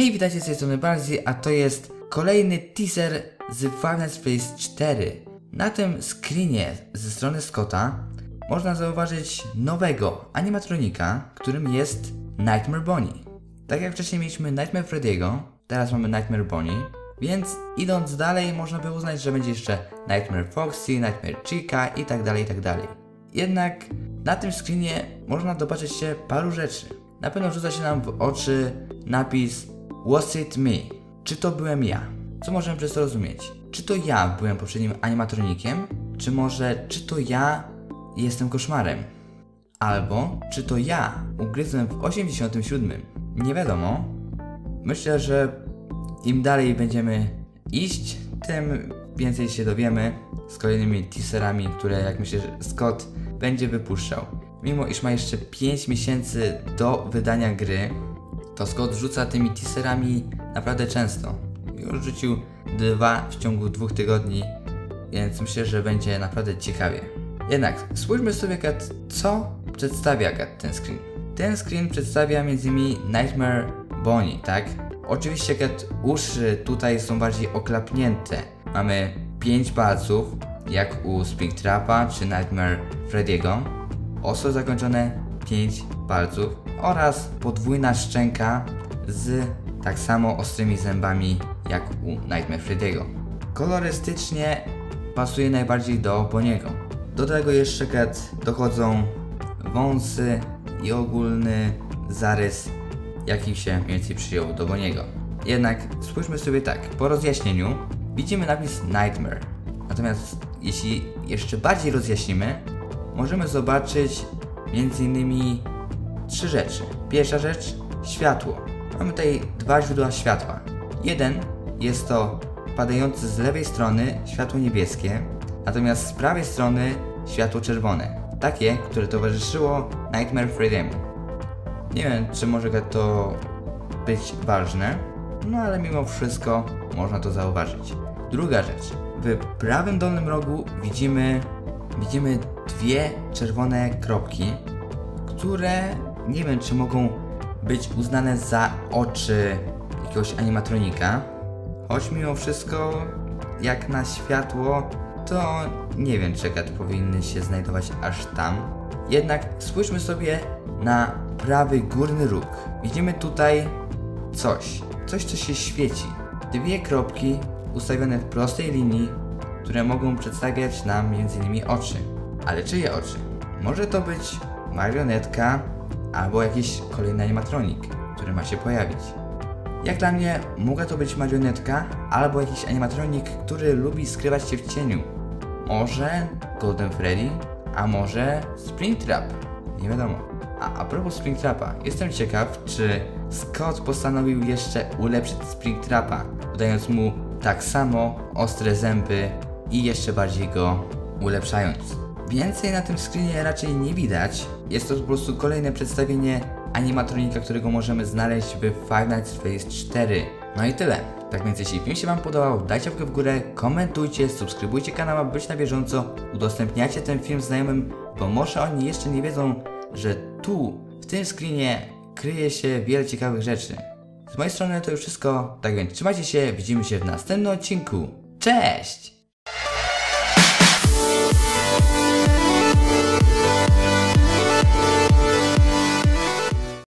Hej, witajcie z tej strony Barzi, a to jest kolejny teaser z at Freddy's 4. Na tym screenie ze strony Scotta można zauważyć nowego animatronika, którym jest Nightmare Bonnie. Tak jak wcześniej mieliśmy Nightmare Freddy'ego, teraz mamy Nightmare Bonnie, więc idąc dalej można by uznać, że będzie jeszcze Nightmare Foxy, Nightmare Chica i tak dalej, i tak dalej. Jednak na tym screenie można dopatrzeć się paru rzeczy. Na pewno rzuca się nam w oczy napis Was it me? Czy to byłem ja? Co możemy przez to rozumieć? Czy to ja byłem poprzednim animatronikiem? Czy może, czy to ja jestem koszmarem? Albo, czy to ja ugryzłem w 87? Nie wiadomo. Myślę, że im dalej będziemy iść, tym więcej się dowiemy z kolejnymi teaserami, które jak myślę, Scott będzie wypuszczał. Mimo iż ma jeszcze 5 miesięcy do wydania gry, to Scott rzuca tymi teaserami naprawdę często. Już rzucił dwa w ciągu dwóch tygodni, więc myślę, że będzie naprawdę ciekawie. Jednak spójrzmy sobie, co przedstawia ten screen. Ten screen przedstawia m.in. Nightmare Bonnie, tak? Oczywiście Kat uszy tutaj są bardziej oklapnięte. Mamy 5 palców, jak u Springtrapa czy Nightmare Freddy'ego. Ostro zakończone 5 palców oraz podwójna szczęka z tak samo ostrymi zębami jak u Nightmare Freddy'ego. Kolorystycznie pasuje najbardziej do Boniego. Do tego jeszcze dochodzą wąsy i ogólny zarys, jaki się mniej więcej przyjął do Boniego. Jednak spójrzmy sobie tak, po rozjaśnieniu widzimy napis Nightmare. Natomiast jeśli jeszcze bardziej rozjaśnimy, możemy zobaczyć m.in. trzy rzeczy. Pierwsza rzecz światło. Mamy tutaj dwa źródła światła. Jeden jest to padające z lewej strony światło niebieskie, natomiast z prawej strony światło czerwone. Takie, które towarzyszyło Nightmare Freedomu. Nie wiem, czy może to być ważne, no ale mimo wszystko można to zauważyć. Druga rzecz. W prawym dolnym rogu widzimy, widzimy dwie czerwone kropki, które nie wiem, czy mogą być uznane za oczy jakiegoś animatronika. Choć mimo wszystko, jak na światło, to nie wiem, czy gat powinny się znajdować aż tam. Jednak spójrzmy sobie na prawy górny róg. Widzimy tutaj coś, coś co się świeci. Dwie kropki ustawione w prostej linii, które mogą przedstawiać nam m.in. oczy. Ale czyje oczy? Może to być marionetka albo jakiś kolejny animatronik, który ma się pojawić. Jak dla mnie, mogła to być marionetka albo jakiś animatronik, który lubi skrywać się w cieniu. Może Golden Freddy, a może Springtrap. Nie wiadomo. A, a propos Springtrapa, jestem ciekaw, czy Scott postanowił jeszcze ulepszyć Springtrapa, dodając mu tak samo ostre zęby i jeszcze bardziej go ulepszając. Więcej na tym screenie raczej nie widać. Jest to po prostu kolejne przedstawienie animatronika, którego możemy znaleźć w Five Nights at Freddy's 4. No i tyle. Tak więc jeśli film się Wam podobał, dajcie łapkę w górę, komentujcie, subskrybujcie kanał, aby być na bieżąco, udostępniajcie ten film znajomym, bo może oni jeszcze nie wiedzą, że tu, w tym screenie, kryje się wiele ciekawych rzeczy. Z mojej strony to już wszystko, tak więc trzymajcie się, widzimy się w następnym odcinku. Cześć!